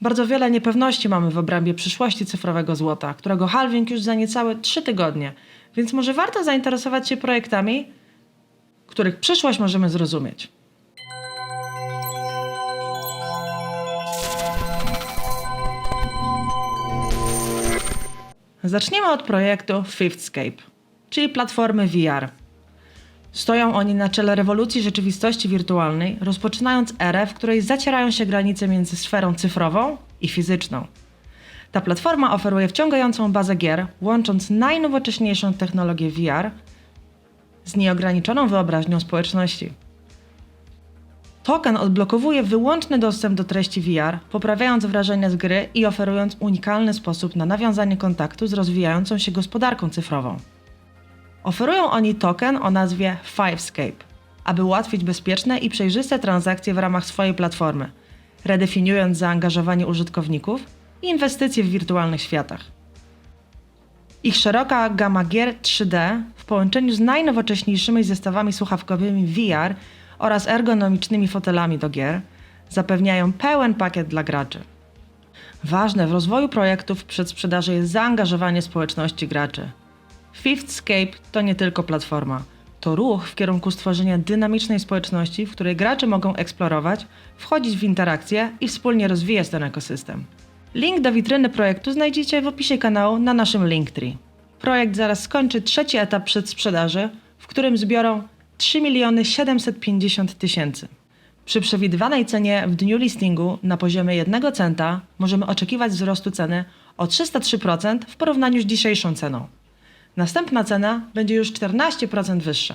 Bardzo wiele niepewności mamy w obrębie przyszłości cyfrowego złota, którego halving już za niecałe 3 tygodnie, więc może warto zainteresować się projektami, których przyszłość możemy zrozumieć. Zaczniemy od projektu Fifthscape, czyli platformy VR. Stoją oni na czele rewolucji rzeczywistości wirtualnej, rozpoczynając erę, w której zacierają się granice między sferą cyfrową i fizyczną. Ta platforma oferuje wciągającą bazę gier, łącząc najnowocześniejszą technologię VR z nieograniczoną wyobraźnią społeczności. Token odblokowuje wyłączny dostęp do treści VR, poprawiając wrażenie z gry i oferując unikalny sposób na nawiązanie kontaktu z rozwijającą się gospodarką cyfrową. Oferują oni token o nazwie Fivescape, aby ułatwić bezpieczne i przejrzyste transakcje w ramach swojej platformy, redefiniując zaangażowanie użytkowników i inwestycje w wirtualnych światach. Ich szeroka gama gier 3D w połączeniu z najnowocześniejszymi zestawami słuchawkowymi VR oraz ergonomicznymi fotelami do gier zapewniają pełen pakiet dla graczy. Ważne w rozwoju projektów w przedsprzedaży jest zaangażowanie społeczności graczy. Fifthscape to nie tylko platforma, to ruch w kierunku stworzenia dynamicznej społeczności, w której gracze mogą eksplorować, wchodzić w interakcje i wspólnie rozwijać ten ekosystem. Link do witryny projektu znajdziecie w opisie kanału na naszym Linktree. Projekt zaraz skończy trzeci etap przedsprzedaży, w którym zbiorą 3 miliony 750 tysięcy. Przy przewidywanej cenie w dniu listingu na poziomie 1 centa możemy oczekiwać wzrostu ceny o 303% w porównaniu z dzisiejszą ceną. Następna cena będzie już 14% wyższa.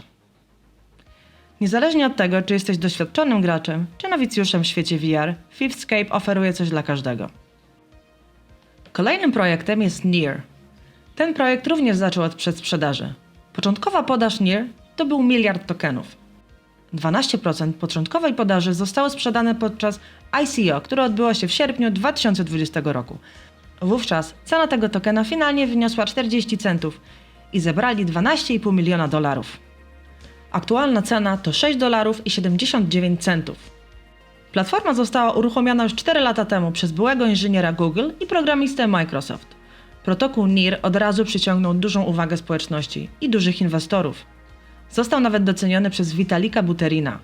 Niezależnie od tego, czy jesteś doświadczonym graczem, czy nowicjuszem w świecie VR, Fifthscape oferuje coś dla każdego. Kolejnym projektem jest Near. Ten projekt również zaczął od przedsprzedaży. Początkowa podaż Near to był miliard tokenów. 12% początkowej podaży zostało sprzedane podczas ICO, które odbyło się w sierpniu 2020 roku. Wówczas cena tego tokena finalnie wyniosła 40 centów i zebrali 12,5 miliona dolarów. Aktualna cena to 6 dolarów i 79 centów. Platforma została uruchomiona już 4 lata temu przez byłego inżyniera Google i programistę Microsoft. Protokół NIR od razu przyciągnął dużą uwagę społeczności i dużych inwestorów. Został nawet doceniony przez Witalika Buterina.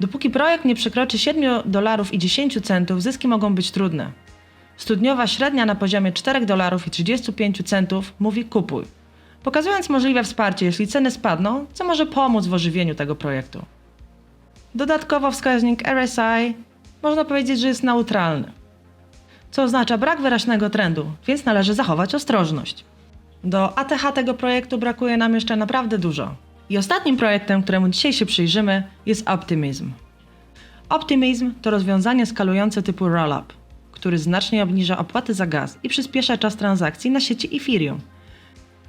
Dopóki projekt nie przekroczy 7 dolarów i 10 centów, zyski mogą być trudne. Studniowa średnia na poziomie 4 dolarów i 35 centów mówi kupuj, pokazując możliwe wsparcie, jeśli ceny spadną, co może pomóc w ożywieniu tego projektu. Dodatkowo wskaźnik RSI można powiedzieć, że jest neutralny, co oznacza brak wyraźnego trendu, więc należy zachować ostrożność. Do ATH tego projektu brakuje nam jeszcze naprawdę dużo. I ostatnim projektem, któremu dzisiaj się przyjrzymy, jest Optimism. Optimism to rozwiązanie skalujące typu roll-up, który znacznie obniża opłaty za gaz i przyspiesza czas transakcji na sieci Ethereum.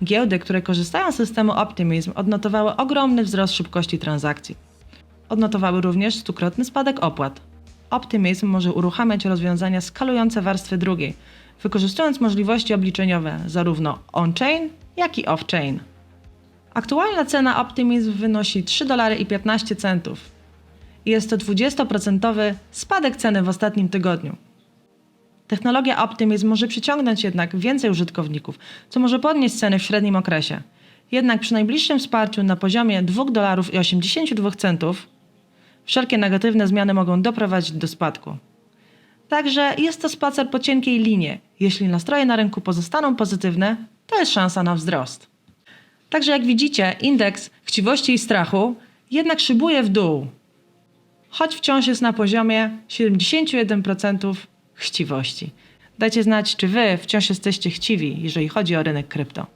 Giełdy, które korzystają z systemu Optimism, odnotowały ogromny wzrost szybkości transakcji. Odnotowały również stukrotny spadek opłat. Optimism może uruchamiać rozwiązania skalujące warstwy drugiej, wykorzystując możliwości obliczeniowe zarówno on-chain, jak i off-chain. Aktualna cena Optimism wynosi 3 dolary i 15 centów. Jest to 20% spadek ceny w ostatnim tygodniu. Technologia Optimism może przyciągnąć jednak więcej użytkowników, co może podnieść ceny w średnim okresie. Jednak przy najbliższym wsparciu na poziomie 2 dolarów i 82 centów wszelkie negatywne zmiany mogą doprowadzić do spadku. Także jest to spacer po cienkiej linie. Jeśli nastroje na rynku pozostaną pozytywne, to jest szansa na wzrost. Także jak widzicie, indeks chciwości i strachu jednak szybuje w dół, choć wciąż jest na poziomie 71% chciwości. Dajcie znać, czy wy wciąż jesteście chciwi, jeżeli chodzi o rynek krypto.